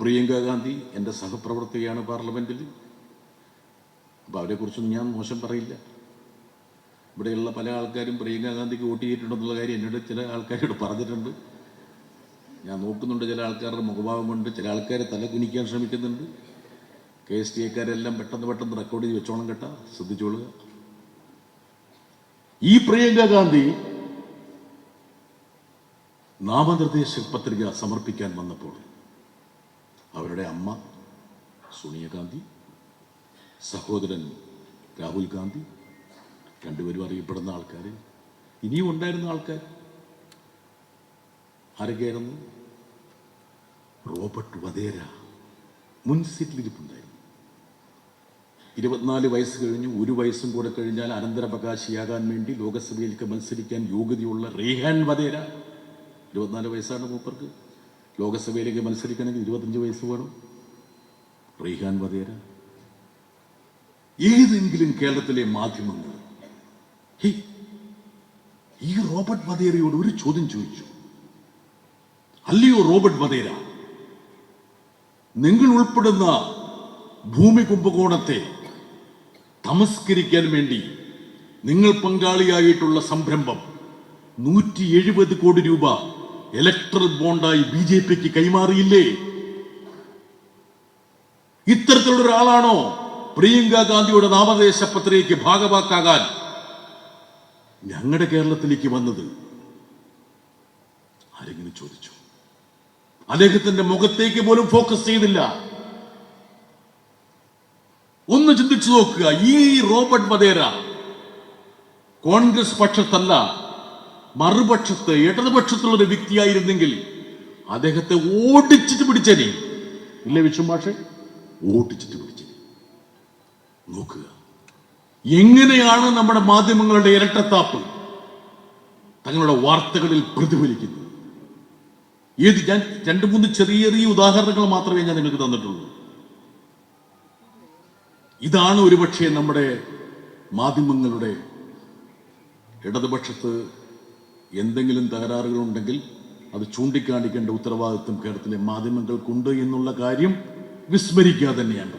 പ്രിയങ്ക ഗാന്ധി എന്റെ സഹപ്രവർത്തകയാണ് പാർലമെന്റിൽ അപ്പോൾ അവരെക്കുറിച്ചൊന്നും ഞാൻ മോശം പറയില്ല. ഇവിടെയുള്ള പല ആൾക്കാരും പ്രിയങ്ക ഗാന്ധിക്ക് വോട്ട് ചെയ്തിട്ടുണ്ടെന്നുള്ള കാര്യം എന്നോട് ചില ആൾക്കാരോട് പറഞ്ഞിട്ടുണ്ട്. ഞാൻ നോക്കുന്നുണ്ട് ചില ആൾക്കാരുടെ മുഖഭാവമുണ്ട് ചില ആൾക്കാരെ തല കുനിക്കാൻ ശ്രമിക്കുന്നുണ്ട്. കെ എസ് ടി എക്കാരെല്ലാം പെട്ടെന്ന് പെട്ടെന്ന് റെക്കോർഡ് ചെയ്ത് വെച്ചോണം കേട്ട ശ്രദ്ധിച്ചോളുക. ഈ പ്രിയങ്ക ഗാന്ധി നാമനിർദ്ദേശ പത്രിക സമർപ്പിക്കാൻ വന്നപ്പോൾ അവരുടെ അമ്മ സോണിയാഗാന്ധി സഹോദരൻ രാഹുൽ ഗാന്ധി രണ്ടുപേരും അറിയപ്പെടുന്ന ആൾക്കാർ ഇനിയും ഉണ്ടായിരുന്ന ആൾക്കാർ ആരൊക്കെയായിരുന്നു? റോബർട്ട് വധേര മുൻ സീറ്റിലിരിപ്പുണ്ടായിരുന്നു ഇരുപത്തിനാല് വയസ്സ് കഴിഞ്ഞു ഒരു വയസ്സും കൂടെ കഴിഞ്ഞാൽ അനന്തരവകാശിയാകാൻ വേണ്ടി ലോകസഭയിലേക്ക് മത്സരിക്കാൻ യോഗ്യതയുള്ള റീഹാൻ വധേര ഇരുപത്തിനാല് വയസ്സാണ് മൂപ്പർക്ക്. ലോകസഭയിലേക്ക് മത്സരിക്കണമെങ്കിൽ ഇരുപത്തഞ്ച് വയസ്സ് വേണം. റീഹാൻ വധേര. ഏതെങ്കിലും കേരളത്തിലെ മാധ്യമങ്ങൾ ഈ റോബർട്ട് വധേരയോട് ഒരു ചോദ്യം ചോദിച്ചു. അല്ലയോ റോബർട്ട് വധേര നിങ്ങൾ ഉൾപ്പെടുന്ന ഭൂമി കുംഭകോണത്തെ തമസ്കരിക്കാൻ വേണ്ടി നിങ്ങൾ പങ്കാളിയായിട്ടുള്ള സംരംഭം നൂറ്റി എഴുപത് കോടി രൂപ ഇലക്ട്രൽ ബോണ്ടായി ബി ജെ പിക്ക് കൈമാറിയില്ലേ? ഇത്തരത്തിലുള്ള ഒരാളാണോ പ്രിയങ്ക ഗാന്ധിയുടെ നാമദേശ പത്രികയ്ക്ക് ഭാഗവാക്കാകാൻ ഞങ്ങളുടെ കേരളത്തിലേക്ക് വന്നത്? ആരെങ്കിലും ചോദിച്ചു. അദ്ദേഹത്തിന്റെ മുഖത്തേക്ക് പോലും ഫോക്കസ് ചെയ്തില്ല ഒന്ന് ചിന്തിച്ചു നോക്കുക. ഈ റോബർട്ട് വധേര കോൺഗ്രസ് പക്ഷത്തല്ല മറുപക്ഷത്ത് ഇടതുപക്ഷത്തുള്ള ഒരു വ്യക്തിയായിരുന്നെങ്കിൽ അദ്ദേഹത്തെ ഓടിച്ചിട്ട് പിടിച്ചേനെ. ഇല്ലേ ഭാഷ ഓടിച്ചിട്ട് പിടിച്ചേനെ. നോക്കുക. എങ്ങനെയാണ് നമ്മുടെ മാധ്യമങ്ങളുടെ ഇരട്ടത്താപ്പ് തങ്ങളുടെ വാർത്തകളിൽ പ്രതിഫലിക്കുന്നത്? ഏത് ഞാൻ രണ്ട് മൂന്ന് ചെറിയ ചെറിയ ഉദാഹരണങ്ങൾ മാത്രമേ ഞാൻ നിങ്ങൾക്ക് തന്നിട്ടുള്ളൂ. ഇതാണ് ഒരുപക്ഷെ നമ്മുടെ മാധ്യമങ്ങളുടെ ഇടതുപക്ഷത്ത് എന്തെങ്കിലും തകരാറുകളുണ്ടെങ്കിൽ അത് ചൂണ്ടിക്കാണിക്കേണ്ട ഉത്തരവാദിത്വം കേരളത്തിലെ മാധ്യമങ്ങൾക്കുണ്ട് എന്നുള്ള കാര്യം വിസ്മരിക്കാതെ തന്നെയാണ്.